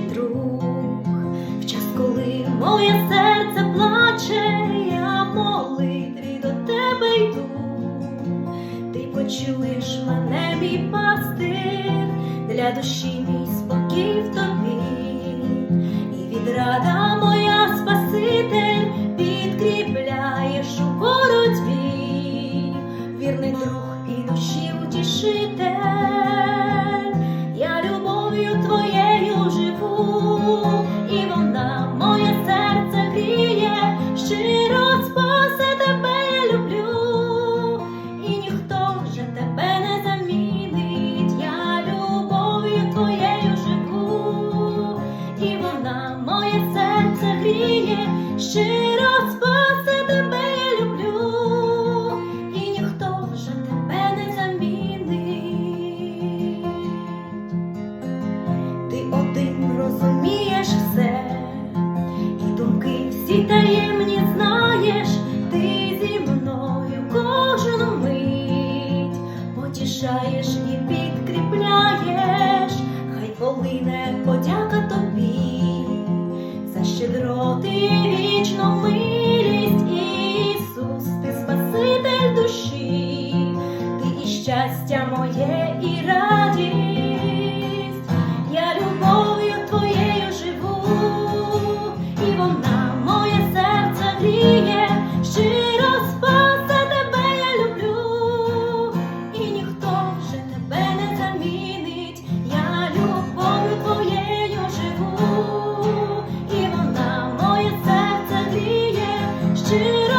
друг, в час, коли моє серце плаче, я молитві до тебе йду. Ти почуєш мене, мій пастир, для душі мій спокій в тобі, і відрада моя Спаситель підкріпляєш у боротьбі, вірний друг і душі утішитель, щиро спасе тебе я люблю, і ніхто вже тебе не замінить. Ти один розумієш все, і думки всі таємні знаєш, ти зі мною кожну мить потішаєш і підкріпляєш, хай полине подяка тобі щедроти вічну милість, Ісус, ти Спаситель душі, ти і щастя моє, і радість. 知道。